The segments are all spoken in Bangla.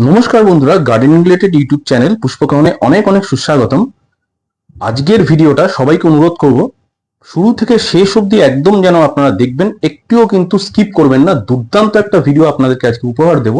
নমস্কার বন্ধুরা গার্ডেনিং রিলেটেড ইউটিউব চ্যানেল পুষ্পকরণে অনেক অনেক সুস্বাগতম। আজকের ভিডিওটা সবাইকে অনুরোধ করব শুরু থেকে শেষ অবধি একদম যেন আপনারা দেখবেন একটুও কিন্তু স্কিপ করবেন না দুর্দান্ত একটা ভিডিও আপনাদেরকে আজকে উপহার দেব।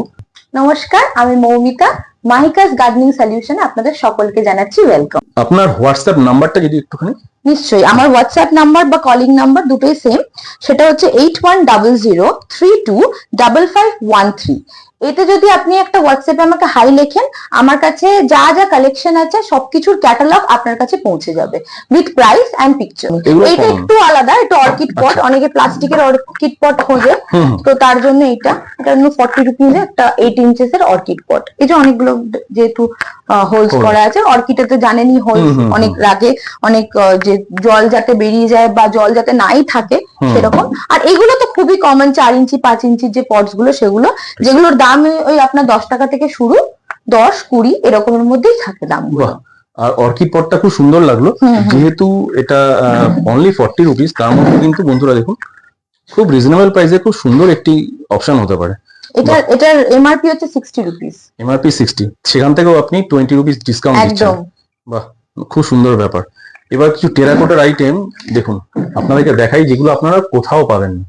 নমস্কার আমি মৌমিতা মাহিকাস গার্ডেনিং সলিউশনে আপনাদের সকলকে জানাচ্ছি ওয়েলকাম আপনার হোয়াটসঅ্যাপ নাম্বারটা যদি একটুখানি? নিশ্চয়ই আমার হোয়াটসঅ্যাপ নাম্বার বা কলিং নাম্বার দুটোই সেম সেটা হচ্ছে eight one double zero three two double five one three এতে যদি আপনি একটা হোয়াটসঅ্যাপে আমাকে হাই লেখেন আমার কাছে যা যা কালেকশন আছে সবকিছুর ক্যাটালগ আপনার কাছে পৌঁছে যাবে। উইথ প্রাইস অ্যান্ড পিকচার এইটা একটু আলাদা এটা অর্কিড পট আচ্ছা। অনেকে প্লাস্টিকের অর্কিড পট খোঁজে। তো তার জন্য এটা এটা ফর্টি রুপিজ একটা এইট ইঞ্চেস এর অর্কিড পট এই যে অনেকগুলো যেহেতু হোলস করা আছে। অর্কিডে তো জানেনই হোলস। অনেক রাগে অনেক যে জল যাতে বেরিয়ে যায় বা জল যাতে নাই থাকে সেরকম। আর এগুলো তো খুবই কমন চার ইঞ্চি পাঁচ ইঞ্চির যে পটসগুলো সেগুলো যেগুলোর দাম ওই আপনার দশ টাকা থেকে শুরু দশ কুড়ি এরকমের মধ্যেই থাকে দামগুলো। বাহ! আর অর্কিড পটটা খুব সুন্দর লাগল। যেহেতু এটা অনলি ফর্টি রুপিস তার মধ্যে কিন্তু বন্ধুরা দেখুন খুব রিজনেবল প্রাইসে খুব সুন্দর একটি অপশন হতে পারে। এটা এটার এমআরপি হচ্ছে সিক্সটি রুপিস এমআরপি সিক্সটি সেখান থেকেও আপনি টোয়েন্টি রুপিস ডিসকাউন্ট দিচ্ছেন। বাহ খুব সুন্দর ব্যাপার। এবার কিছু টেরাকোটার আইটেম দেখুন আপনাদেরকে দেখাই যেগুলো আপনারা কোথাও পাবেন। না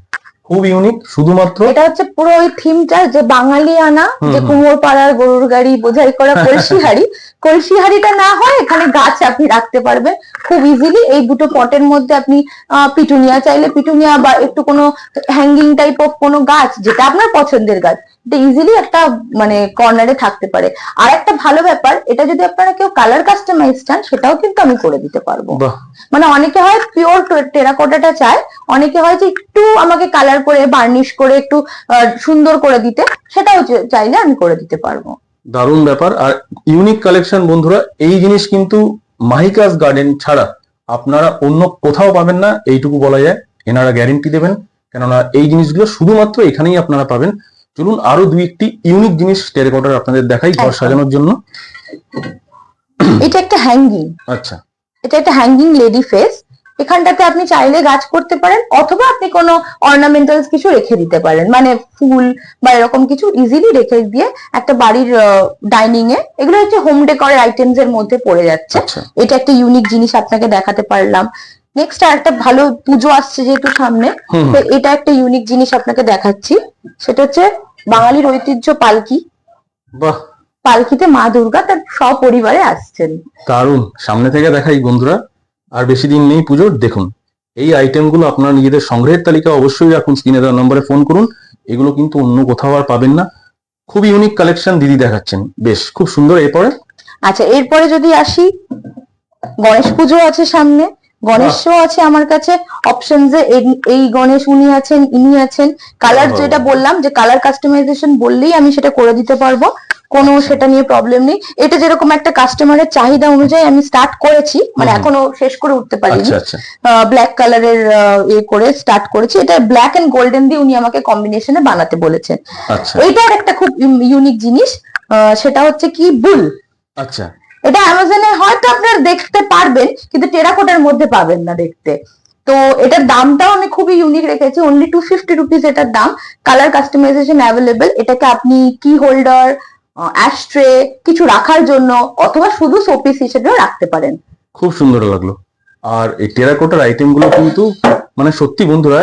খুব ইউনিক শুধুমাত্র এটা হচ্ছে পুরো ওই থিমটা যে বাঙালি আনা যে কুমোর পাড়ার গরুর গাড়ি বোঝাই করা কলসি হাড়ি কলসি হাড়িটা না হয় এখানে গাছ আপনি রাখতে পারবেন। খুব ইজিলি এই দুটো পটের মধ্যে আপনি পিটুনিয়া চাইলে পিটুনিয়া বা একটু কোনো হ্যাঙ্গিং টাইপ অফ কোনো গাছ যেটা আপনার পছন্দের গাছ এটা ইজিলি একটা মানে কর্নারে থাকতে পারে। আর একটা ভালো ব্যাপার এটা যদি আপনারা কেউ কালার কাস্টমাইজ চান সেটাও কিন্তু আমি করে দিতে পারব। মানে অনেকে হয় পিওর টেরাকোটাটা চায় অনেকে হয় যে একটু আমাকে কালার করে বার্নিশ করে একটু সুন্দর করে দিতে সেটাও চাইলে আমি করে দিতে পারব। দারুণ ব্যাপার। আর ইউনিক কালেকশন বন্ধুরা এই জিনিস কিন্তু মাহিকাস গার্ডেন ছাড়া আপনারা অন্য কোথাও পাবেন না এইটুকু বলা যায়। এনারা গ্যারেন্টি দেবেন। কেননা এই জিনিসগুলো শুধুমাত্র এখানেই আপনারা পাবেন। চলুন আরও দুই একটি ইউনিক জিনিস টেরাকোটার আপনাদের দেখাই ঘর সাজানোর জন্য। এটা একটা হ্যাঙ্গিং আচ্ছা। এটা একটা হ্যাঙ্গিং লেডি ফেস এখানটাতে আপনি চাইলে গাছ করতে পারেন অথবা আপনি কোনো অর্নামেন্টালস কিছু রেখে দিতে পারেন। মানে ফুল বা এরকম কিছু ইজিলি রেখে দিয়ে একটা বাড়ির ডাইনিং এ এগুলো হচ্ছে হোম ডেকোরের আইটেমস এর মধ্যে পড়ে যাচ্ছে। আচ্ছা। এটা একটা ইউনিক জিনিস আপনাকে দেখাতে পারলাম। নেক্সট আর একটা ভালো পুজো আসছে যেহেতু সামনে তো এটা একটা ইউনিক জিনিস আপনাকে দেখাচ্ছি। সেটা হচ্ছে বাঙালির ঐতিহ্য পালকি। বাহ! পালকিতে মা দুর্গা তার সপরিবারে আসছেন। দারুণ! সামনে থেকে দেখাই বন্ধুরা। আর বেশি দিন নেই পুজোর দেখুন। এই আইটেমগুলো আপনারা নিজেদের সংগ্রহের তালিকা অবশ্যই রাখুন স্ক্রিনে দেওয়া নম্বরে ফোন করুন। এগুলো কিন্তু অন্য কোথাও আর পাবেন না। খুব ইউনিক কালেকশন দিদি দেখাচ্ছেন। বেশ খুব সুন্দর। এরপরে? আচ্ছা এরপরে যদি আসি গণেশ পুজো আছে সামনে। গণেশও আছে আমার কাছে। অপশনস এই গণেশ উনি আছেন ইনি আছেন। কালার যেটা বললাম যে কালার কাস্টমাইজেশন বললেই আমি সেটা করে দিতে পারব। কোনো আচ্ছা। সেটা নিয়ে প্রবলেম নেই। এটা যেরকম একটা কাস্টমারের চাহিদা অনুযায়ী আমি স্টার্ট করেছি মানে এখনও শেষ করে উঠতে পারিনি। আচ্ছা আচ্ছা। ব্ল্যাক কালারের এ করে স্টার্ট করেছি। এটা ব্ল্যাক এন্ড গোল্ডেন দিয়ে উনি আমাকে কম্বিনেশনে বানাতে বলেছেন। আচ্ছা। এইটার একটা খুব ইউনিক জিনিস। সেটা হচ্ছে কি? বুল। আচ্ছা। এটা অ্যামাজনে হয়তো আপনারা দেখতে পারবেন কিন্তু টেরাকোটার মধ্যে পাবেন না দেখতে। তো এটার দামটাও আমি খুবই ইউনিক রেখেছি। অনলি টু ফিফটি রুপিস এটার দাম। কালার কাস্টমাইজেশন অ্যাভেলেবেল এটাকে আপনি কি হোল্ডার অ্যাস্ট্রে কিছু রাখার জন্য অথবা শুধু শোপিস হিসেবেও রাখতে পারেন। খুব সুন্দর লাগল। আর এই টেরাকোটার আইটেমগুলো কিন্তু মানে সত্যি বন্ধুরা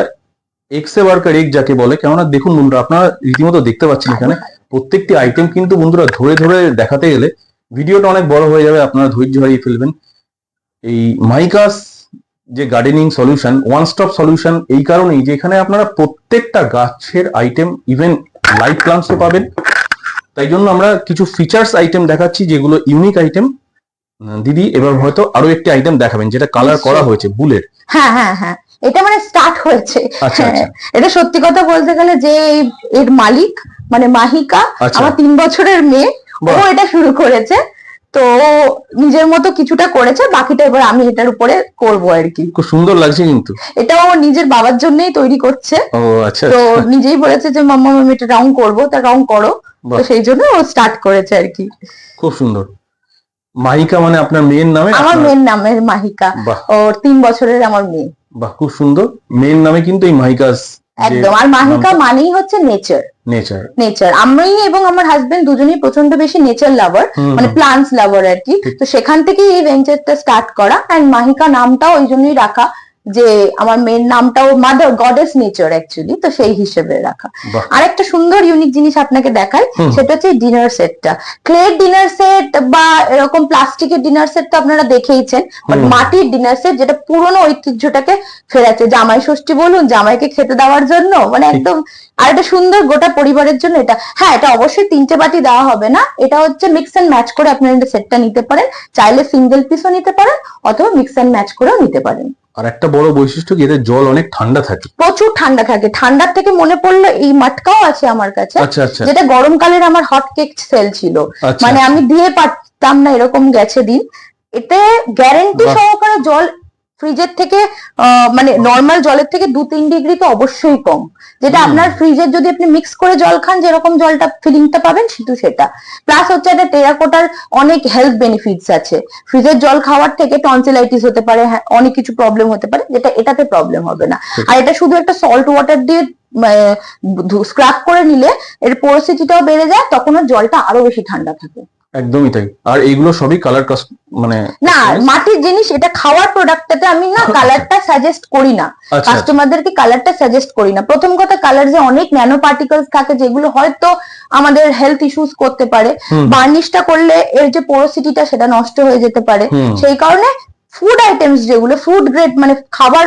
এক্সে ওয়ার্কার এক যাকে বলে, কেননা দেখুন বন্ধুরা, আপনারা রীতিমতো দেখতে পাচ্ছেন এখানে, প্রত্যেকটি আইটেম কিন্তু বন্ধুরা ধরে ধরে দেখাতে গেলে ভিডিওটা অনেক বড় হয়ে যাবে, আপনারা ধৈর্য হারিয়ে ফেলবেন। এই মাইকাস যে gardening solution one stop solution এই কারণেই যে এখানে আপনারা প্রত্যেকটা গাছের আইটেম ইভেন লাইট প্লান্টসও পাবেন। তাই জন্য আমরা কিছু ফিচার্স আইটেম দেখাচ্ছি যেগুলো ইউনিক আইটেম দিদি এবার হয়তো আরও একটি আইটেম দেখাবেন যেটা কালার করা হয়েছে বুলের হ্যাঁ হ্যাঁ হ্যাঁ। এটা মানে স্টার্ট হয়েছে। আচ্ছা আচ্ছা। এটা সত্যি কথা বলতে গেলে যে এর মালিক মানে মাহিকা আচ্ছা। আমার তিন বছরের মেয়ে ও এটা শুরু করেছে। তো নিজের মতো কিছুটা করেছে বাকিটা এবার আমি এটার উপরে করব আর কি। খুব সুন্দর লাগছে কিন্তু। এটা ও নিজের বাবার জন্যই তৈরি করছে। ও আচ্ছা তো। নিজেই বলেছে যে মাম্মা আমি এটা রং করব। তা রং করো। তো সেই জন্য ও স্টার্ট করেছে আর কি। খুব সুন্দর। মাহিকা মানে আপনার মেয়ের নামে? আমার মেয়ের নামের মাহিকা। ওর তিন বছরের আমার মেয়ে। বাহ খুব সুন্দর। মেয়ের নামে কিন্তু এই মাহিকাস একদম। আর মাহিকা মানেই হচ্ছে নেচার নেচার নেচার আমি এবং আমার হাজবেন্ড দুজনেই প্রচণ্ড বেশি নেচার লাভার মানে প্লান্টস লাভার আর কি। তো সেখান থেকেই এই ভেঞ্চারটা স্টার্ট করা। অ্যান্ড মাহিকা নামটাও ওই জন্যই রাখা। যে আমার মেয়ের নামটাও মাদার গডেস নেচার অ্যাকচুয়ালি তো সেই হিসেবে রাখা। আর একটা সুন্দর ইউনিক জিনিস আপনাকে দেখাই সেটা হচ্ছে ডিনার সেটটা ক্লের ডিনার সেট বা এরকম প্লাস্টিকের ডিনার সেট তো আপনারা দেখেইছেন বাট মাটির ডিনার সেট যেটা পুরনো ঐতিহ্যটাকে ফেরাচ্ছে। জামাই ষষ্ঠী বলুন জামাইকে খেতে দেওয়ার জন্য মানে একদম আর এটা সুন্দর গোটা পরিবারের জন্য এটা। হ্যাঁ এটা অবশ্যই তিনটে বাটি দেওয়া হবে না এটা হচ্ছে মিক্স এন্ড ম্যাচ করে আপনারা এটা সেটটা নিতে পারেন। চাইলে সিঙ্গেল পিসও নিতে পারেন অথবা মিক্স এন্ড ম্যাচ করেও নিতে পারেন। আর একটা বড় বৈশিষ্ট্য কি এদের জল অনেক ঠান্ডা থাকে। প্রচুর ঠান্ডা থাকে। ঠান্ডার থেকে মনে পড়ল এই মাটকাও আছে আমার কাছে। আচ্ছা আচ্ছা। যেটা গরমকালের আমার হট কেক সেল ছিল। আচ্ছা মানে আমি দিয়ে পারতাম না এরকম গেছে দিন। এতে গ্যারেন্টি সহকারে জল ফ্রিজের থেকে মানে নর্মাল জলের থেকে দু তিন ডিগ্রি তো অবশ্যই কম। যেটা আপনার ফ্রিজের যদি আপনি মিক্স করে জল খান যেরকম জলটা ফিলিংটা পাবেন শুধু সেটা। প্লাস হচ্ছে একটা টেরাকোটার অনেক হেলথ বেনিফিটস আছে। ফ্রিজের জল খাওয়ার থেকে টনসিলাইটিস হতে পারে হ্যাঁ, অনেক কিছু প্রবলেম হতে পারে যেটা এটাতে প্রবলেম হবে না। আর এটা শুধু একটা সল্ট ওয়াটার দিয়ে স্ক্রাব করে নিলে এর পোরোসিটিটাও বেড়ে যায় তখন জলটা আরও বেশি ঠান্ডা থাকে। একদমই তাই। আর এইগুলো সবই কালার মানে না মাটির জিনিস এটা খাওয়ার প্রোডাক্টটাতে আমি না কালারটা সাজেস্ট করি না। আচ্ছা আচ্ছা। কাস্টমারদেরকে কালারটা সাজেস্ট করি না। প্রথম কথা কালার যে অনেক ন্যানো পার্টিকেলস থাকে যেগুলো হয়তো আমাদের হেলথ ইস্যুস করতে পারে। বার্নিশটা করলে এর যে পোরোসিটিটা সেটা নষ্ট হয়ে যেতে পারে। সেই কারণে ফুড আইটেমস যেগুলো ফুড গ্রেড মানে খাবার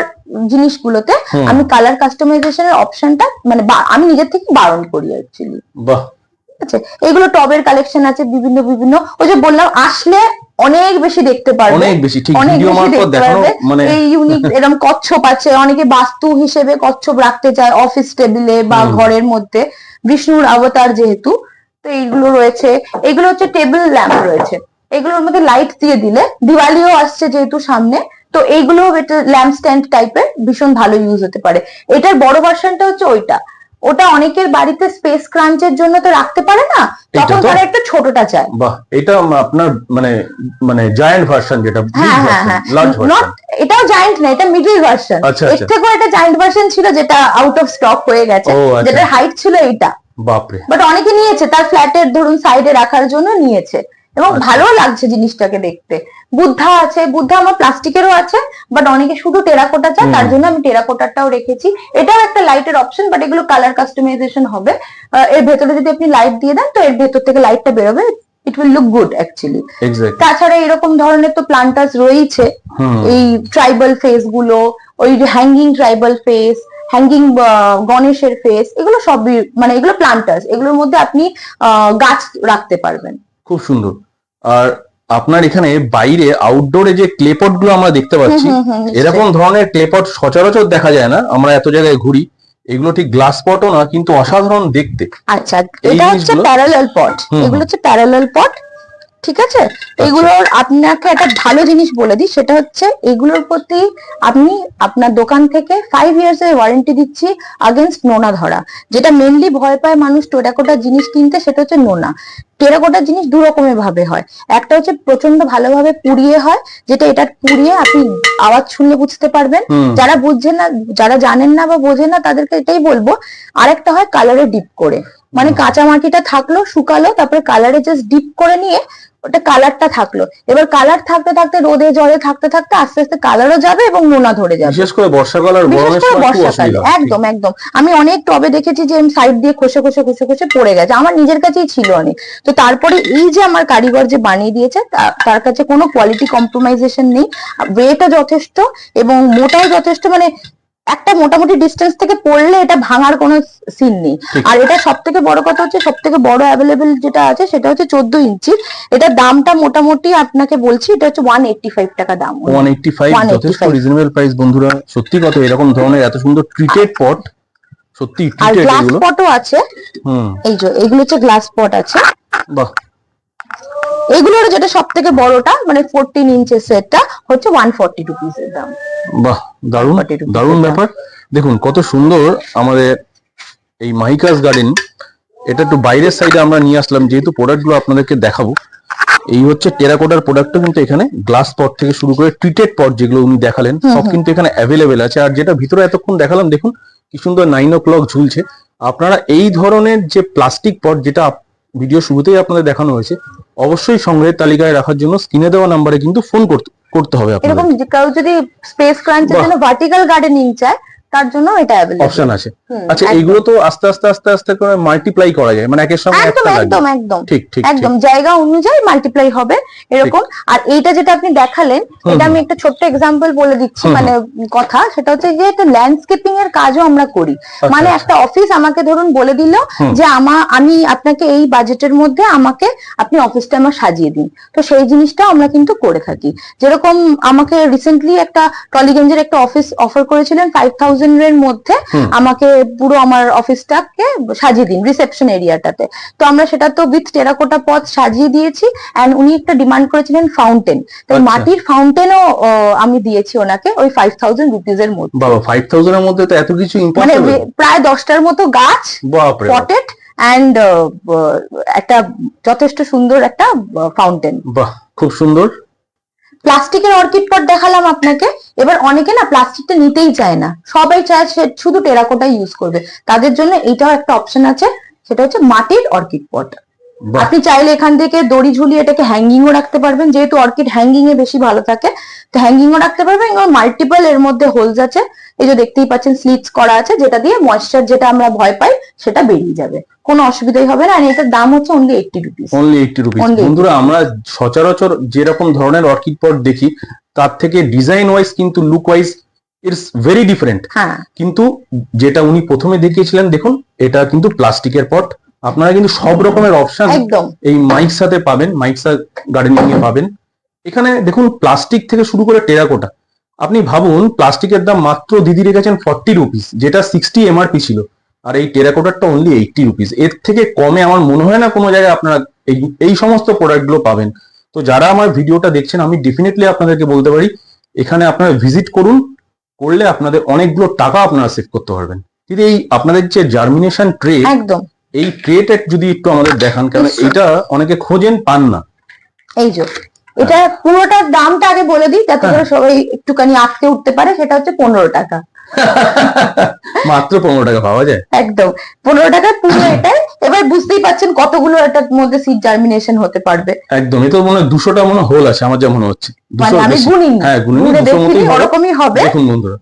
জিনিসগুলোতে আমি কালার কাস্টমাইজেশনের অপশনটা মানে আমি নিজের থেকে বারণ করি অ্যাকচুয়ালি বাহ আছে? এগুলো টবের কালেকশন আছে বিভিন্ন বিভিন্ন। ওই যে বললাম আসলে অনেক বেশি দেখতে পারবে। অনেক বেশি ঠিক ভিডিও মারফত দেখানো মানে এই ইউনিক এরকম কচ্ছপ আছে অনেকে বাস্তু হিসেবে কচ্ছপ রাখতে চায় অফিস টেবিলে বা ঘরের মধ্যে। বিষ্ণুর অবতার যেহেতু তো এইগুলো রয়েছে। এগুলো হচ্ছে টেবিল ল্যাম্প রয়েছে। এগুলোর মধ্যে লাইট দিয়ে দিলে দিওয়ালিও আসছে যেহেতু সামনে তো এইগুলো ল্যাম্প স্ট্যান্ড টাইপের ভীষণ ভালো ইউজ হতে পারে। এটার বড় ভার্সনটা হচ্ছে ওইটা। ওটা অনেকের বাড়িতে স্পেস ক্রাঞ্চের জন্য তো রাখতে পারে না তখন? তারা একটু ছোটটা চায়। বাহ এটা আপনার মানে মানে জায়ান্ট ভার্সন যেটা হ্যাঁ হ্যাঁ হ্যাঁ। নট এটাও জায়ান্ট না এটা মিডল ভার্সন আচ্ছা এর আচ্ছা থেকেও একটা জায়ান্ট ভার্সন ছিল যেটা আউট অফ স্টক হয়ে গেছে আচ্ছা। যেটার হাইট ছিল এইটা। বাপরে। বাট অনেকে নিয়েছে তার ফ্ল্যাটের ধরুন সাইডে রাখার জন্য নিয়েছে। এবং আচ্ছা। ভালো লাগছে জিনিসটাকে দেখতে। বুদ্ধা আছে বুদ্ধা আমার প্লাস্টিকেরও আছে বাট অনেকে শুধু টেরাকোটা চায় তার জন্য আমি টেরাকোটারটাও রেখেছি। এটাও একটা লাইটের অপশন বাট এগুলো কালার কাস্টমাইজেশন হবে। এর ভেতরে যদি আপনি লাইট দিয়ে দেন তো এর ভেতর থেকে লাইটটা বেরোবে। It will look good actually তাছাড়া এরকম ধরনের তো প্লান্টার্স রয়েছে এই ট্রাইবাল ফেসগুলো ওই হ্যাঙ্গিং ট্রাইবাল ফেস হ্যাঙ্গিং গণেশের ফেস এগুলো সবই মানে এগুলো প্লান্টার্স এগুলোর মধ্যে আপনি আহ, গাছ রাখতে পারবেন। খুব সুন্দর আর আপনার এখানে বাইরে আউটডোরে যে ক্লেপটগুলো আমরা দেখতে পাচ্ছি। এরকম ধরনের ক্লেপট সচরাচর দেখা যায় না আমরা এত জায়গায় ঘুরি এগুলো ঠিক গ্লাস পটও না কিন্তু অসাধারণ দেখতে আচ্ছা এটা হচ্ছে? প্যারালাল পট এগুলো হচ্ছে প্যারালাল পট ঠিক আছে? এগুলোর আপনাকে একটা ভালো জিনিস বলে দিই সেটা হচ্ছে এগুলোর প্রতি আপনি আপনার দোকান থেকে ফাইভ ইয়ার্স এর ওয়ারেন্টি দিচ্ছি আগেনস্ট নোনা ধরা। যেটা মেনলি ভয় পায় মানুষ টেরাকোটা জিনিস কিনতে সেটা হচ্ছে নোনা। টেরাকোটা জিনিস দু রকমের ভাবে হয়। একটা হচ্ছে প্রচণ্ড ভালোভাবে পুড়িয়ে হয় যেটা এটা পুড়িয়ে আপনি আওয়াজ শুনলে বুঝতে পারবেন। যারা বুঝছেন না যারা জানেন না বা বোঝেন না তাদেরকে এটাই বলব। আরেকটা হয় কালারে ডিপ করে। মানে। কাঁচা মাটিটা থাকল শুকালো তারপরে কালারে জাস্ট ডিপ করে নিয়ে ওটা কালারটা থাকল। এবার কালার থাকতে থাকতে রোদে জলে থাকতে থাকতে আস্তে আস্তে কালারও যাবে এবং নোনা ধরে যাবে। বিশেষ করে বর্ষাকাল আর বিশেষ করে বর্ষাকালে। একদম একদম। আমি অনেক টবে দেখেছি যে সাইড দিয়ে খসে খসে খসে খসে পড়ে গেছে। আমার নিজের কাছেই ছিল অনেক। তো তারপরে এই যে আমার কারিগর যে বানিয়ে দিয়েছে তার কাছে কোনো কোয়ালিটি কম্প্রোমাইজেশন নেই। ওয়েটও যথেষ্ট এবং মোটাও যথেষ্ট মানে একটা মোটামুটি ডিস্টেন্স থেকে পড়লে এটা ভাঙার কোনো সিন নেই। আর এটা সব থেকে বড় কথা হচ্ছে সব থেকে বড় অ্যাভেলেবেল যেটা আছে সেটা হচ্ছে চোদ্দ ইঞ্চি। এটার দামটা মোটামুটি আপনাকে বলছি এটা হচ্ছে ওয়ান এইটটি ফাইভ টাকা দাম। ওয়ান এইটটি ফাইভ 185 যথেষ্ট রিজনেবল প্রাইস বন্ধুরা। সত্যি কত এরকম ধরনের এত সুন্দর ট্রিটেড পট সত্যি আর গ্লাস পটও আছে। এই যে এগুলো হচ্ছে গ্লাস পট আছে। বাহ। এগুলোর যেটা সব থেকে বড়টা মানে ফোরটিন ইঞ্চের সেটটা হচ্ছে ওয়ান ফর্টি রুপিস এর দাম। বাহ দারুণ 40 rupees দারুণ ব্যাপার। দেখুন কত সুন্দর আমাদের এই মাহিকাস গার্ডেন এটা একটু বাইরের সাইডে আমরা নিয়ে আসলাম যেহেতু প্রোডাক্টগুলো আপনাদেরকে দেখাবো। এই হচ্ছে টেরাকোটার প্রোডাক্টও কিন্তু এখানে গ্লাস পট থেকে শুরু করে ট্রিটেড পট যেগুলো উনি দেখালেন সব কিন্তু এখানে অ্যাভেলেবেল আছে। আর যেটা ভিতরে এতক্ষণ দেখালাম দেখুন কি সুন্দর নাইন ও ক্লক ঝুলছে। আপনারা এই ধরনের যে প্লাস্টিক পট যেটা ভিডিও শুরুতেই আপনাদের দেখানো হয়েছে অবশ্যই সংগ্রহের তালিকায় রাখার জন্য স্ক্রিনে দেওয়া নাম্বারে কিন্তু ফোন করতে করতে হবে আপনাদের। এরকম কেউ যদি স্পেস ক্রাঞ্চের জন্য ভার্টিক্যাল গার্ডেনিং চায় তার জন্য এটা অ্যাভেলেবল অপশন আছে। আচ্ছা এইগুলো তো আস্তে আস্তে আস্তে আস্তে করে মাল্টিপ্লাই করা যায়। মানে একের সঙ্গে একটা লাগবে। একদম একদম। ঠিক ঠিক ঠিক। একদম জায়গা অনুযায়ী মাল্টিপ্লাই হবে এরকম। আর এইটা যেটা আপনি দেখালেন এটা আমি একটা ছোট্ট এক্সাম্পল বলে দিচ্ছি মানে কথা সেটা হচ্ছে যে একটা ল্যান্ডস্কেপিং এর কাজও আমরা করি। আচ্ছা, মানে আচ্ছা। একটা অফিস আমাকে ধরুন বলে দিল যে আমা আমি আপনাকে এই বাজেটের মধ্যে আমাকে আপনি অফিসটা আমার সাজিয়ে দিন। তো সেই জিনিসটা আমরা কিন্তু করে থাকি। যেরকম আমাকে রিসেন্টলি একটা টলিগঞ্জের একটা অফিস অফার করেছিলেন ফাইভ থাউজেন্ড এর মধ্যে আমাকে পুরো আমার অফিসটাকে সাজিয়ে দিন রিসেপশন এরিয়াটাতে তো আমরা সেটা তো উইথ টেরাকোটা পথ সাজিয়ে দিয়েছি অ্যান্ড উনি একটা ডিমান্ড করেছিলেন ফাউন্টেন তো আচ্ছা। মাটির ফাউন্টেনও আমি দিয়েছি ওনাকে ওই ফাইভ থাউজেন্ড রুপিজ এর মধ্যে। বাবা ফাইভ থাউজেন্ড এর মধ্যে তো এত কিছু মানে প্রায় দশটার মতো গাছ। পটেড অ্যান্ড একটা যথেষ্ট সুন্দর একটা ফাউন্টেন বাহ খুব সুন্দর। প্লাস্টিকের অর্কিড পট দেখালাম আপনাকে। এবার অনেকে না প্লাস্টিকটা নিতেই চায় না। সবাই চায় সে শুধু টেরাকোটা ইউজ করবে। তাদের জন্য এটাও একটা অপশন আছে। সেটা হচ্ছে মাটির অর্কিড পট। আপনি চাইলে এখান থেকে দড়ি ঝুলিয়ে এটাকে হ্যাঙ্গিংও রাখতে পারবেন। যেহেতু অর্কিড হ্যাঙ্গিং এ বেশি ভালো থাকে তো হ্যাঙ্গিংও রাখতে পারবেন এবং মাল্টিপল এর মধ্যে হোলস আছে। এই যে দেখতেই পাচ্ছেন স্লিটস করা আছে যেটা দিয়ে ময়েশ্চার যেটা আমরা ভয় পাই সেটা বেরিয়ে যাবে। কোনো অসুবিধাই হবে না। আর এটার দাম হচ্ছে only eighty rupees only eighty rupees বন্ধুরা আমরা সচরাচর যেরকম ধরনের অর্কিড পট দেখি তার থেকে ডিজাইন ওয়াইজ কিন্তু look wise it's very different হ্যাঁ। কিন্তু যেটা উনি প্রথমে দেখিয়েছিলেন দেখুন এটা কিন্তু প্লাস্টিকের পট। আপনারা কিন্তু সব রকমের অপশন একদম। এই মাইক সাথে পাবেন মাইক গার্ডেনিং এ পাবেন। এখানে দেখুন প্লাস্টিক থেকে শুরু করে টেরাকোটা আপনি ভাবুন প্লাস্টিকের দাম মাত্র দিদি রেখেছেন ফর্টি রুপিস যেটা সিক্সটি এমআরপি ছিল। আর এই টেরাকোটারটা অনলি এইটটি রুপিস এর থেকে কমে আমার মনে হয় না কোনো জায়গায় আপনারা এই এই সমস্ত প্রোডাক্টগুলো পাবেন। তো যারা আমার ভিডিওটা দেখছেন আমি ডেফিনেটলি আপনাদেরকে বলতে পারি এখানে আপনারা ভিজিট করুন করলে আপনাদের অনেকগুলো টাকা আপনারা সেভ করতে পারবেন। দিদি এই আপনাদের যে জার্মিনেশন ট্রে একদম। এই ট্রেটা যদি একটু আমাদের দেখান কারণ এটা অনেকে খোঁজেন পান না। এই যে এটা পুরোটার দামটা আগে বলে দিই যাতে করে সবাই একটুখানি আটকে উঠতে পারে সেটা হচ্ছে পনেরো টাকা। মাত্র পনেরো টাকা পাওয়া যায়? একদম পনেরো টাকা পুরো এটাই। এবার বুঝতেই পাচ্ছেন কতগুলো এটার মধ্যে সিড জার্মিনেশন হতে পারবে। একদম এ মনে হয় দুশোটা মনে হোল আছে আমার যা মনে হচ্ছে। মানে আমি। গুনিনি। হ্যাঁ গুনে গুনে। ওরকমই হবে। দেখুন বন্ধুরা।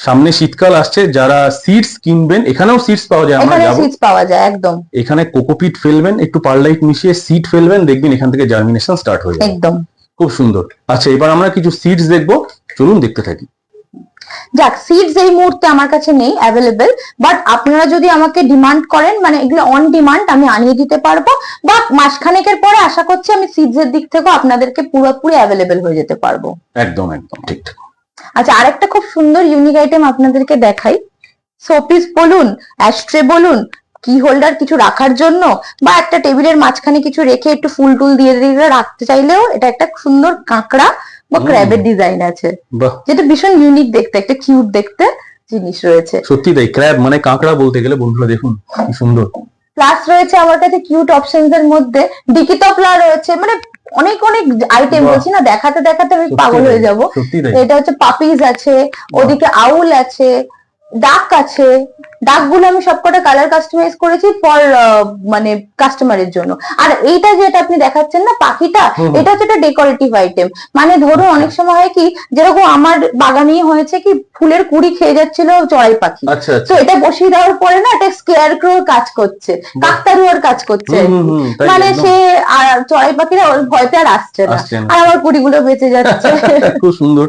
সামনে শীতকাল আসছে যারা সিডস কিনবেন এখানেও সিডস পাওয়া যায় আমরা যাব। সিডস পাওয়া যায় একদম। এখানে কোকোপিট ফেলবেন একটু পারলাইট মিশিয়ে সিড ফেলবেন দেখবেন এখান থেকে জার্মিনেশন স্টার্ট হয়ে যাবে। একদম। খুব সুন্দর। আচ্ছা এবার আমরা কিছু সিডস দেখব চলুন দেখতে থাকি। যাক সিডস এই মুহূর্তে আমার কাছে নেই অ্যাভেলেবেল বাট আপনারা যদি আমাকে ডিমান্ড করেন মানে এগুলো অন ডিমান্ড আমি আনিয়ে দিতে পারব বা মাসখানেকের পরে আশা করছি আমি সিডস এর দিক থেকেও আপনাদেরকে পুরোপুরি অ্যাভেলেবেল হয়ে যেতে পারব। একদম একদম ঠিক ঠিক। আচ্ছা আরেকটা খুব সুন্দর ইউনিক আইটেম আপনাদেরকে দেখাই। শোপিস বলুন অ্যাস্ট্রে বলুন কি হোল্ডার কিছু রাখার জন্য বা একটা টেবিলের মাঝখানে কিছু রেখে একটু ফুল টুল দিয়ে দিয়ে রাখতে চাইলেও এটা একটা সুন্দর কাঁকড়া বা। ক্র্যাবের ডিজাইন আছে। যেটা ভীষণ ইউনিক দেখতে একটা কিউট দেখতে জিনিস রয়েছে। সত্যি তাই ক্র্যাব মানে কাঁকড়া বলতে গেলে বন্ধুরা দেখুন কি সুন্দর। প্লাস রয়েছে আমার কাছে কিউট অপশনস এর মধ্যে ডিকি তপলা রয়েছে মানে অনেক অনেক আইটেম। বলছি না দেখাতে দেখাতে আমি পাগল হয়ে যাব। এটা হচ্ছে পাপিস আছে ওদিকে আউল আছে ডাক আছে। ডাকগুলো আমি সবকটা কালার কাস্টমাইজ করেছি ফর মানে কাস্টমারের জন্য। আর এইটা যেটা আপনি দেখাচ্ছেন না পাখিটা। এটা হচ্ছে একটা ডেকোরেটিভ আইটেম মানে ধরুন অনেক সময় হয় কি যেরকম আমার বাগানেই হয়েছে কি ফুলের কুড়ি খেয়ে যাচ্ছিল চড়াই পাখি। আচ্ছা তো আচ্ছা এটা বসিয়ে দেওয়ার পরে না এটা স্কেয়ার ক্রোর কাজ করছে। কাকতারুয়ার কাজ করছে মানে সে আর চড়াই পাখিরা ভয়তে আর আসছে না। আসছে না। আর আমার কুড়িগুলো বেঁচে যাচ্ছে। খুব সুন্দর।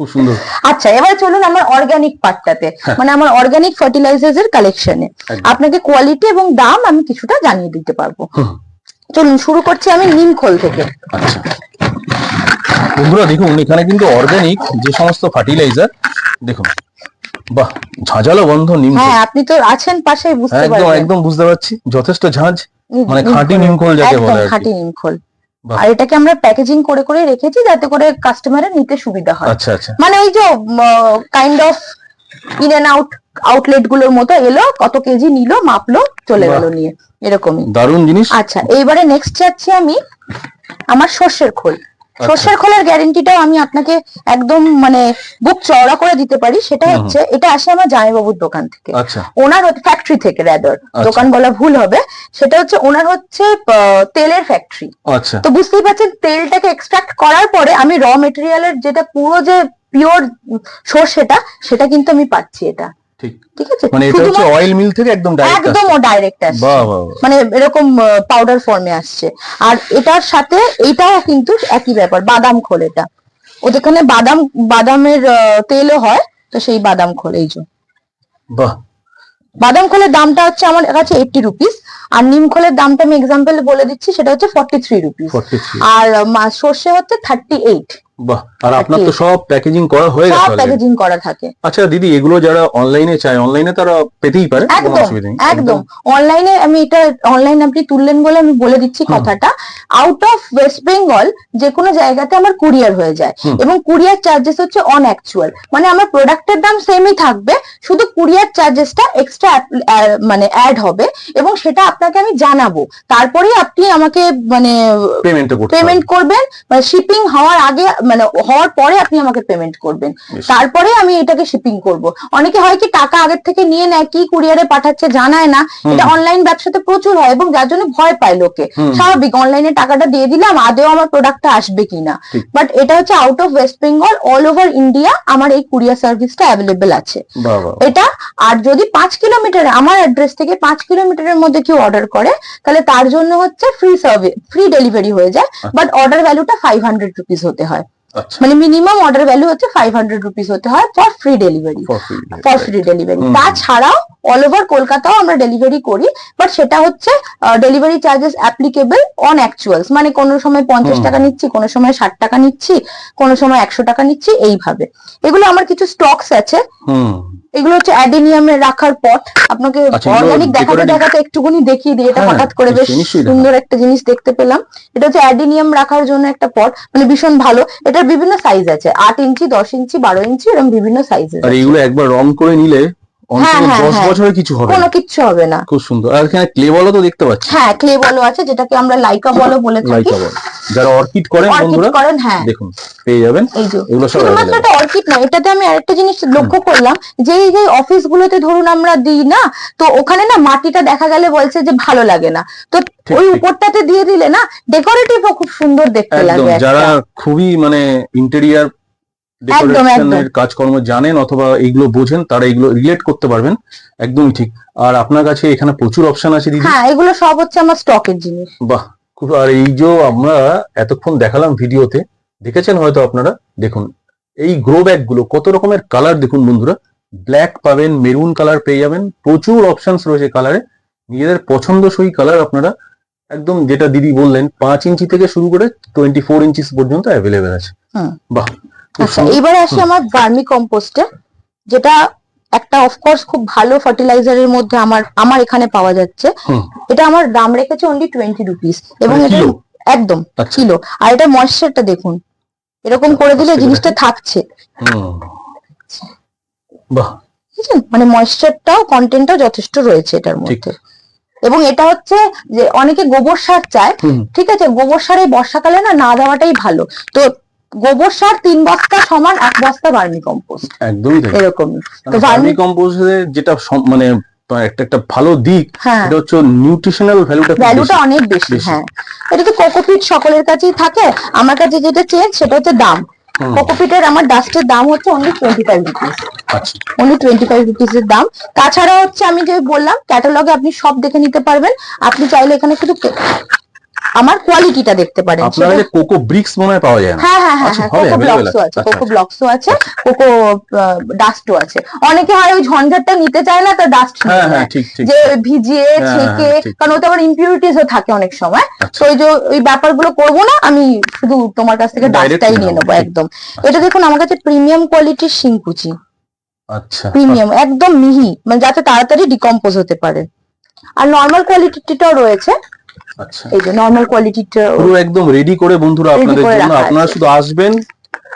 খুব সুন্দর। আচ্ছা এবার চলুন আমার অর্গানিক পার্টটাতে হ্যাঁ। মানে আমার অর্গানিক ফার্টিলাইজার্স এর কালেকশনে আপনাকে কোয়ালিটি এবং দাম আমি কিছুটা জানিয়ে দিতে পারব। চলুন শুরু করছি আমি নিমখোল থেকে। আচ্ছা। বন্ধুরা দেখুন এখানে কিন্তু অর্গানিক যে সমস্ত ফার্টিলাইজার দেখুন বাহ ঝাঁঝালো গন্ধ নিম হ্যাঁ আপনি তো আছেন পাশেই বুঝতে একদম পারবেন একদম বুঝতে পারছি। যথেষ্ট ঝাঁঝ মানে খাঁটি নিমখোল যাকে একদম বলে কি। খাঁটি নিমখোল। আর এটাকে আমরা প্যাকেজিং করে করে রেখেছি যাতে করে কাস্টমারের নিতে সুবিধা হয়। আচ্ছা আচ্ছা। মানে ওই যে kind of in and out আউটলেটগুলোর মতো এলো কত কেজি নিল মাপলো চলে গেল নিয়ে। এরকমই। দারুণ জিনিস। আচ্ছা এইবারে নেক্সট যাচ্ছি আমি আমার সর্ষের খোল। সর্ষের খোলার গ্যারেন্টিটাও আমি আপনাকে একদম মানে বুক চওড়া করে দিতে পারি। সেটা হচ্ছে এটা আসে আমার জামাইবাবুর দোকান থেকে। আচ্ছা। ওনার ফ্যাক্টরি থেকে র্যাদার দোকান বলা ভুল হবে। সেটা হচ্ছে ওনার হচ্ছে তেলের ফ্যাক্টরি আচ্ছা। তো বুঝতেই পারছেন তেলটাকে এক্সট্রাক্ট করার পরে আমি র মেটেরিয়ালের যেটা পুরো যে পিওর সর্ষেটা সেটা কিন্তু আমি পাচ্ছি এটা। ঠিক। ঠিক আছে মানে এটা হচ্ছে অয়েল মিল থেকে একদম ডাইরেক্ট একদম ডাইরেক্ট আসছে। মানে এরকম পাউডার ফর্মে আসছে। আর এটার সাথে এইটাও কিন্তু একই ব্যাপার বাদাম খোল এটা। ওদেরখানে বাদাম বাদামের তেলও হয় তো সেই বাদাম খোল এই যে। বাহ। বাদাম খোলের দামটা হচ্ছে আমার কাছে এইটটি রুপিস আর নিম খোলের দামটা আমি এক্সাম্পল বলে দিচ্ছি সেটা হচ্ছে ফর্টি থ্রি রুপিস আর সর্ষে হচ্ছে থার্টি এইট বাহ আর আপনার তো সব প্যাকেজিং করা হয়ে সব গেছে already। প্যাকেজিং করা থাকে। আচ্ছা দিদি এগুলো যারা অনলাইনে চায় অনলাইনে তারা পেতেই পারে কোনো একদম অসুবিধা নেই। একদম। অনলাইনে আমি এটা অনলাইন আপনি তুললেন বলে আমি বলে দিচ্ছি কথাটা। আউট অফ ওয়েস্ট বেঙ্গল যে কোনো জায়গাতে আমার কুরিয়ার হয়ে যায়। এবং কুরিয়ার চার্জেস হচ্ছে অন অ্যাকচুয়াল মানে আমার প্রোডাক্টের দাম সেমই থাকবে শুধু কুরিয়ার চার্জেসটা এক্সট্রা মানে অ্যাড হবে। এবং সেটা আপনাকে আমি জানাব। তারপরেই আপনি আমাকে মানে পেমেন্ট করবেন। মানে শিপিং হওয়ার আগে মানে হওয়ার পরে আপনি আমাকে পেমেন্ট করবেন। তারপরে আমি এটাকে শিপিং করব। অনেকে হয় কি টাকা আগের থেকে নিয়ে নেয় কি কুরিয়ারে পাঠাচ্ছে জানায় না। এটা অনলাইন ব্যবসাতে প্রচুর হয় এবং যার জন্য ভয় পায় লোকে। স্বাভাবিক অনলাইনে টাকাটা দিয়ে দিলাম আদেও আমার প্রোডাক্টটা আসবে কিনা। বাট এটা হচ্ছে out of West Bengal all over India আমার এই কুরিয়ার সার্ভিসটা অ্যাভেলেবেল আছে। এটা আর যদি পাঁচ কিলোমিটার আমার অ্যাড্রেস থেকে পাঁচ কিলোমিটারের মধ্যে কেউ অর্ডার করে তাহলে তার জন্য হচ্ছে ফ্রি সার্ভিস ফ্রি ডেলিভারি হয়ে যায়। বাট অর্ডার ভ্যালুটা ফাইভ হান্ড্রেড রুপিস হতে হয়। মানে মিনিমাম অর্ডার ভ্যালু হচ্ছে ফাইভ হান্ড্রেড রুপিস হতে হয় for free delivery for free delivery তাছাড়াও অল ওভার কলকাতাও আমরা ডেলিভারি করি বাট সেটা হচ্ছে delivery charges applicable on actuals মানে কোনো সময় পঞ্চাশ টাকা নিচ্ছি কোনো সময় ষাট টাকা নিচ্ছি কোনো সময় একশো টাকা নিচ্ছি এইভাবে। এগুলো আমার কিছু স্টকস আছে। হুম। এগুলো হচ্ছে অ্যাডেনিয়ামে রাখার পট। আপনাকে আচ্ছা, অর্গানিক দেখাতে দেখাতে একটুখানি দেখিয়ে দিই এটা হ্যাঁ, হঠাৎ করে বেশ নিশ্চয়ই, নিশ্চয়ই সুন্দর একটা জিনিস দেখতে পেলাম। এটা হচ্ছে অ্যাডিনিয়াম রাখার জন্য একটা পট মানে ভীষণ ভালো। এটার বিভিন্ন সাইজ আছে আট ইঞ্চি দশ ইঞ্চি বারো ইঞ্চি এরকম বিভিন্ন সাইজ আর এগুলো একবার রং করে নিলে অন্তত হ্যাঁ, হ্যাঁ, দশ হ্যাঁ। বছরে কিছু হবে কোনো না। কিচ্ছু হবে না। খুব সুন্দর। আর এখানে ক্লে বলও তো দেখতে পাচ্ছি। হ্যাঁ ক্লে আছে যেটাকে আমরা লাইকা বলো বলে থাকি। লাইকা বল। যারা অর্কিড করেন বন্ধুরা করেন হ্যাঁ। দেখুন পেয়ে যাবেন। এগুলো সব শুধুমাত্র এটা অর্কিড এটাতে আমি আরেকটা জিনিস লক্ষ্য করলাম যে এই যে অফিস গুলোতে ধরুন আমরা দিই না তো ওখানে না মাটিটা দেখা গেলে বলছে যে ভালো লাগে না। তো ওই উপরটাতে দিয়ে দিলে না ডেকোরেটিভও খুব সুন্দর দেখতে লাগে যারা খুবই মানে ইন্টেরিয়ার ডেকোরেশনের কাজকর্ম জানেন অথবা এইগুলো বোঝেন তারা এগুলো রিলেট করতে পারবেন। একদমই ঠিক। আর আপনার কাছে এখানে প্রচুর অপশন আছে দিদি। হ্যাঁ এগুলো সব হচ্ছে আমার স্টকের জিনিস। বাহ খুব আর এই যে আমরা এতক্ষণ দেখালাম ভিডিওতে দেখেছেন হয়তো আপনারা? দেখুন এই গ্রো ব্যাগগুলো কত রকমের কালার দেখুন বন্ধুরা। ব্ল্যাক পাবেন মেরুন কালার পেয়ে যাবেন। প্রচুর অপশনস রয়েছে কালারে নিজেদের পছন্দসই কালার আপনারা একদম যেটা দিদি বললেন পাঁচ ইঞ্চি থেকে শুরু করে টোয়েন্টি ফোর ইঞ্চিস পর্যন্ত অ্যাভেলেবেল আছে। বাহ আচ্ছা। এইবারে আসি আমার ভার্মি কম্পোস্টে যেটা একটা অফকোর্স খুব ভালো ফার্টিলাইজারের মধ্যে আমার আমার এখানে পাওয়া যাচ্ছে। এটা আমার দাম রেখেছে অনলি টোয়েন্টি রুপিস এবং এটা একদম ছিল আর এটা ময়েশ্চারটা দেখুন এরকম করে দিলে জিনিসটা থাকছে। মানে ময়েশ্চারটাও কন্টেন্টটাও যথেষ্ট রয়েছে এটার মধ্যে। এবং এটা হচ্ছে যে অনেকে গোবর সার চায়। ঠিক আছে গোবর সার এই বর্ষাকালে না না দেওয়াটাই ভালো। তো গোবর সার তিন বস্তা সমান এক বস্তা ভার্মি কম্পোস্ট একদমই তাই। এরকমই তো ভার্মি কম্পোস্টের যেটা মানে একটা একটা ভালো দিক হ্যাঁ। এটা হচ্ছে নিউট্রিশনাল ভ্যালুটা ভ্যালুটা অনেক বেশি। হ্যাঁ। এটা তো কোকোপিট সকলের কাছেই থাকে। আমার কাছে যেটা চেঞ্জ সেটা হচ্ছে দাম। কোকোপিটের আমার ডাস্টের দাম হচ্ছে only twenty five rupees only twenty five rupees এর দাম। তাছাড়া হচ্ছে আমি যে বললাম ক্যাটালগে আপনি সব দেখে নিতে পারবেন। আপনি চাইলে এখানে শুধু আমার কোয়ালিটিটা দেখতে পারেন। আপনার কাছে কোকো ব্রিক্স মনে হয় পাওয়া যায় না। হ্যাঁ হ্যাঁ হ্যাঁ আচ্ছা, হ্যাঁ কোকো ব্লকসও আছে। আচ্ছা, কোকো আচ্ছা। ব্লকসও আছে কোকো ডাস্টও আছে। অনেকে হয় ওই ঝঞ্ঝাটটা নিতে চায় না তো ডাস্ট হ্যাঁ হ্যাঁ ঠিক ঠিক যে ভিজিয়ে ছেঁকে কারণ ওতে আবার ইম্পিউরিটিসও থাকে অনেক সময়। আচ্ছা। তো ওই যে ওই ব্যাপারগুলো করব না আমি শুধু তোমার কাছ থেকে ডাস্টটাই নিয়ে নেব একদম। এটা দেখুন আমার কাছে প্রিমিয়াম কোয়ালিটির শিংকুচি। আচ্ছা। প্রিমিয়াম একদম মিহি মানে যাতে তাড়াতাড়ি ডিকম্পোজ হতে পারে। আর নর্মাল কোয়ালিটিটাও রয়েছে। আচ্ছা। এই যে নরমাল কোয়ালিটিটা পুরো একদম রেডি করে বন্ধুরা আপনাদের জন্য। আপনারা শুধু আসবেন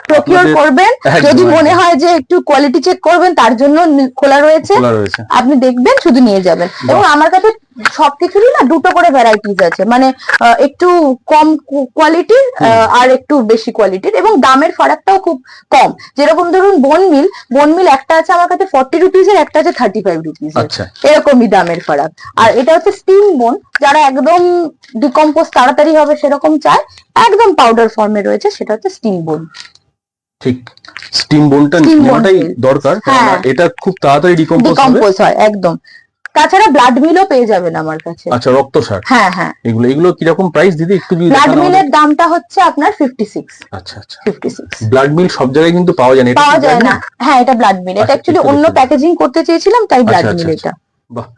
প্রকিউর করবেন। যদি মনে হয় যে একটু কোয়ালিটি চেক করবেন তার জন্য খোলা রয়েছে। আপনি দেখবেন শুধু নিয়ে যাবেন। এবং আমার কাছে সবকিছুরই না দুটো করে ভ্যারাইটিস আছে। মানে একটু কম কোয়ালিটির আর একটু বেশি কোয়ালিটির এবং দামের ফারাকটাও খুব কম। যেরকম ধরুন বনমিল বনমিল একটা আছে আমার কাছে ফর্টি রুপিজ এর একটা আছে থার্টি ফাইভ রুপিজ এরকমই দামের ফারাক। আর এটা হচ্ছে স্টিম বোন যারা একদম ডিকম্পোজ তাড়াতাড়ি হবে সেরকম চায় একদম পাউডার ফর্মে রয়েছে সেটা হচ্ছে স্টিম বোন ঠিক স্টিম বোনটা নেওয়াটাই দরকার হ্যাঁ। এটা খুব তাড়াতাড়ি ডিকম্পোজ হয় একদম। তাছাড়া ব্লাড মিলও পেয়ে যাবেন আমার কাছে। আচ্ছা রক্ত সার? হ্যাঁ হ্যাঁ। এগুলো এগুলো কীরকম প্রাইস দিদি? একটু যদি ব্লাড মিলের দামটা হচ্ছে আপনার ফিফটি সিক্স আচ্ছা আচ্ছা। ফিফটি সিক্স ব্লাড মিল সব জায়গায় কিন্তু পাওয়া যায় না এটা পাওয়া যায় না। হ্যাঁ এটা ব্লাড মিল এটা আচ্ছা, অ্যাকচুয়ালি অন্য প্যাকেজিং করতে চেয়েছিলাম তাই ব্লাড আচ্ছা, মিল আচ্ছা, এটা।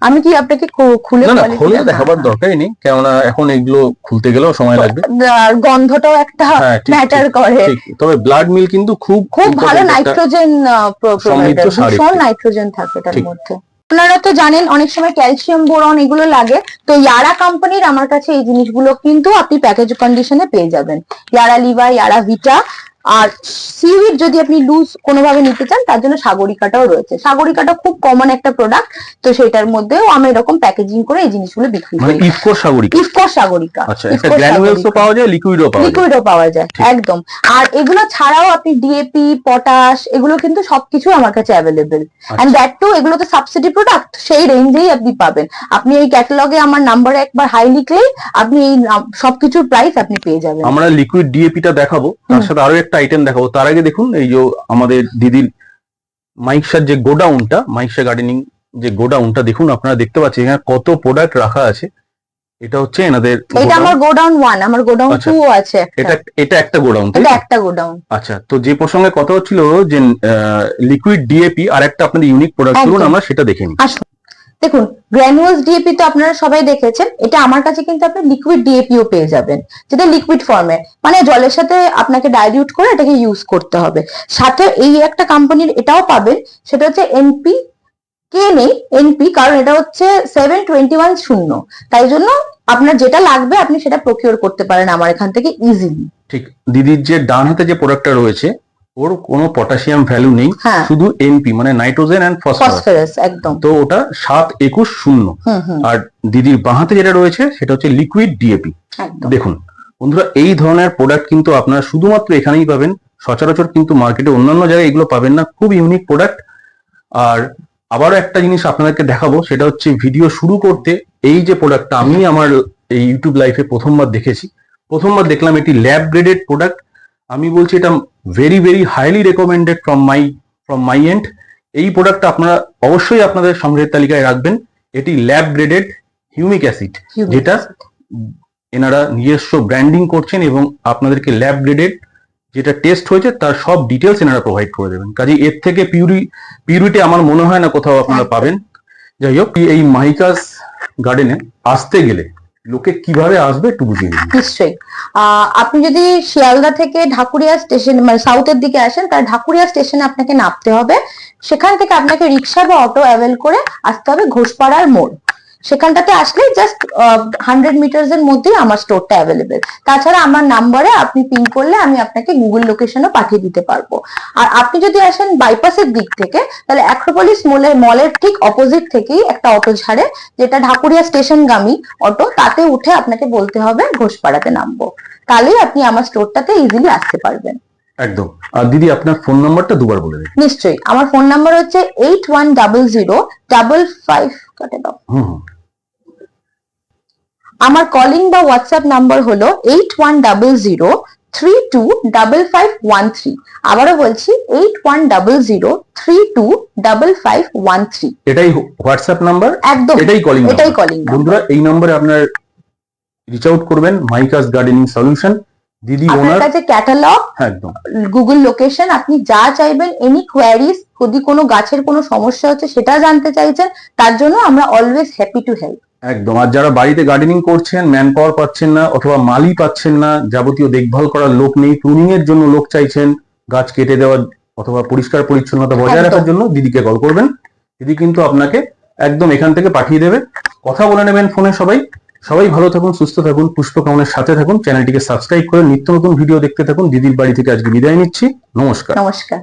আমি কি আপনাকে খুলে না খোলে দেখাবার দরকারই নেই কেননা এখন এগুলো খুলতে গেলেও সময় লাগবে। আর গন্ধটাও একটা ম্যাটার করে। তবে ব্লাড মিল কিন্তু খুব খুব ভালো নাইট্রোজেন ভীষণ নাইট্রোজেন থাকে ঠিক। মধ্যে। আপনারা তো জানেন অনেক সময় ক্যালসিয়াম বোরন এগুলো লাগে তো ইয়ারা কোম্পানির আমার কাছে এই জিনিসগুলো কিন্তু আপনি প্যাকেজ কন্ডিশনে পেয়ে যাবেন। ইয়ারা লিভা ইয়ারা ভিটা আর সিউইড যদি আপনি লুজ কোনোভাবে নিতে চান তার জন্য সাগরিকাটাও রয়েছে। সাগরিকাটা খুব কমন একটা প্রোডাক্ট তো সেটার মধ্যেও আমি এরকম প্যাকেজিং করে এই জিনিসগুলো বিক্রি মানে করি। ইফকো সাগরিকা? ইফকো সাগরিকা। আচ্ছা একটা গ্র্যানুয়েলসও পাওয়া যায় লিকুইডও পাওয়া যায়। লিকুইডও পাওয়া যায় একদম। আর এগুলো ছাড়াও আপনি ডিএপি পটাশ এগুলো কিন্তু সবকিছু আমার কাছে অ্যাভেলেবেল এন্ড দ্যাট টু এগুলো তো সাবসিডি প্রোডাক্ট সেই রেঞ্জেই আপনি পাবেন। আপনি এই ক্যাটালগে আমার নাম্বারে একবার হাই লিখলেই আপনি এই সবকিছুর প্রাইস আপনি পেয়ে যাবেন। আমরা লিকুইড ডিএপিটা দেখাবো। তার সাথে আরও একটা আইটেম দেখাবো। তার আগে দেখুন এই যে আমাদের দিদির মাইকসার যে গোডাউনটা মাইকসা গার্ডেনিং যে গোডাউনটা দেখুন আপনারা দেখতে পাচ্ছেন এখানে কত প্রোডাক্ট রাখা আছে। এটা হচ্ছে এনাদের এটা আমার গোডাউন ওয়ান আমার গোডাউন আচ্ছা। টু আছে এটা এটা একটা গোডাউন এটা একটা গোডাউন। আচ্ছা তো যে প্রসঙ্গে কথা হচ্ছিল যে লিকুইড ডিএপি আর একটা আপনাদের ইউনিক প্রোডাক্ট। চলুন আমরা সেটা দেখে নিই। আসুন। দেখুন গ্র্যানুয়ালস ডিএপি তো আপনারা সবাই দেখেছেন, এটা আমার কাছে কিন্তু আপনি লিকুইড ডিএপিও পেয়ে যাবেন, যেটা লিকুইড ফর্মে মানে জলের সাথে আপনাকে ডাইলিউট করে এটাকে ইউজ করতে হবে। সাথে এই একটা কোম্পানির এটাও পাবেন, সেটা হচ্ছে এনপি কে নেই এনপি কারণ এটা হচ্ছে সেভেন টোয়েন্টি ওয়ান শূন্য। তাই জন্য আপনার যেটা লাগবে, আপনি সেটা প্রকিউর করতে পারেন আমার এখান থেকে ইজিলি ঠিক, দিদির যে ডান হাতে যে প্রোডাক্টটা রয়েছে ওর কোনো পটাশিয়াম ভ্যালু নেই হ্যাঁ। শুধু এনপি মানে নাইট্রোজেন অ্যান্ড ফসফরাস একদম। তো ওটা সাত একুশ শূন্য। আর দিদির বাঁহাতে যেটা রয়েছে সেটা হচ্ছে লিকুইড ডিএপি দেখুন বন্ধুরা এই ধরনের প্রোডাক্ট কিন্তু আপনারা শুধুমাত্র এখানেই পাবেন। সচরাচর কিন্তু মার্কেটে অন্যান্য জায়গায় এগুলো পাবেন না। খুব ইউনিক প্রোডাক্ট আর আবারও একটা জিনিস আপনাদেরকে দেখাবো সেটা হচ্ছে ভিডিও শুরু করতে। এই যে প্রোডাক্টটা আমি আমার এই ইউটিউব লাইফে প্রথমবার দেখেছি। প্রথমবার দেখলাম এটি ল্যাব গ্রেডেড প্রোডাক্ট আমি বলছি এটা very very highly recommended from my from my end এই প্রোডাক্টটা আপনারা অবশ্যই আপনাদের সংগ্রহের তালিকায় রাখবেন। এটি ল্যাব গ্রেডেড হিউমিক অ্যাসিড যেটা এনারা নিজস্ব ব্র্যান্ডিং করছেন এবং আপনাদেরকে ল্যাব গ্রেডেড যেটা টেস্ট হয়েছে তার সব ডিটেলস এনারা প্রোভাইড করে দেবেন। কাজে এর থেকে পিউরি পিউরিটি আমার মনে হয় না কোথাও আপনারা পাবেন। যাই হোক এই মাহিকাস গার্ডেনে আসতে গেলে লোকে কীভাবে আসবে একটু বুঝিয়ে দিন নিশ্চয়ই। আপনি যদি শিয়ালদা থেকে ঢাকুরিয়া স্টেশন মানে সাউথের দিকে আসেন, তাহলে ঢাকুরিয়া স্টেশনে আপনাকে নামতে হবে। সেখান থেকে আপনাকে রিক্সা বা অটো অ্যাভেল করে আসতে হবে ঘোষপাড়ার মোড়। সেখানটাতে আসলে জাস্ট হান্ড্রেড মিটার্স এর মধ্যেই আমার স্টোরটা অ্যাভেলেবেল তাছাড়া আমার নাম্বারে আপনি পিন করলে আমি আপনাকে গুগল লোকেশনও পাঠিয়ে দিতে পারব। আর আপনি যদি আসেন বাইপাসের দিক থেকে তাহলে অ্যাক্রোপলিস মলের মলের ঠিক অপোজিট থেকেই একটা অটো ছাড়ে যেটা ঢাকুরিয়া স্টেশন গামী অটো তাতে উঠে আপনাকে বলতে হবে ঘোষপাড়াতে নামবো। তাহলেই আপনি আমার স্টোরটাতে ইজিলি আসতে পারবেন। একদম। আর দিদি আপনার ফোন নাম্বারটা দুবার বলে দিন। নিশ্চয়ই। আমার ফোন নাম্বার হচ্ছে eight one double zero double five কাটে দাও। আমার কলিং বা হোয়াটসঅ্যাপ নাম্বার হলো eight one double zero three two double five one three আবারও বলছি eight one double zero three two double five one three এটাই হোয়াটসঅ্যাপ নাম্বার একদম এটাই কলিং এটাই কলিং বন্ধুরা এই নম্বরে আপনার রিচ আউট করবেন মাইকাস গার্ডেনিং সলিউশন দিদি ওনার কাছে ক্যাটালগ একদম। গুগল লোকেশন আপনি যা চাইবেন এনি কোয়ারিজ যদি কোনো গাছের কোনো সমস্যা হচ্ছে সেটা জানতে চাইছেন তার জন্য আমরা অলওয়েজ হ্যাপি টু হেল্প একদম। আর যারা বাড়িতে গার্ডেনিং করছেন ম্যান পাওয়ার পাচ্ছেন না অথবা মালি পাচ্ছেন না যাবতীয় দেখভাল করার লোক নেই প্রুনিং এর জন্য লোক চাইছেন গাছ কেটে দেওয়ার অথবা পরিষ্কার পরিচ্ছন্নতা বজায় রাখার জন্য দিদিকে কল করবেন। দিদি কিন্তু আপনাকে একদম এখান থেকে পাঠিয়ে দেবে। কথা বলে নেবেন ফোনে সবাই। সবাই ভালো থাকুন, সুস্থ থাকুন পুষ্প কামনের সাথে থাকুন। চ্যানেলটিকে সাবস্ক্রাইব করে নিত্য নতুন ভিডিও দেখতে থাকুন। দিদির বাড়ি থেকে আজকে বিদায় নিচ্ছি। নমস্কার। নমস্কার।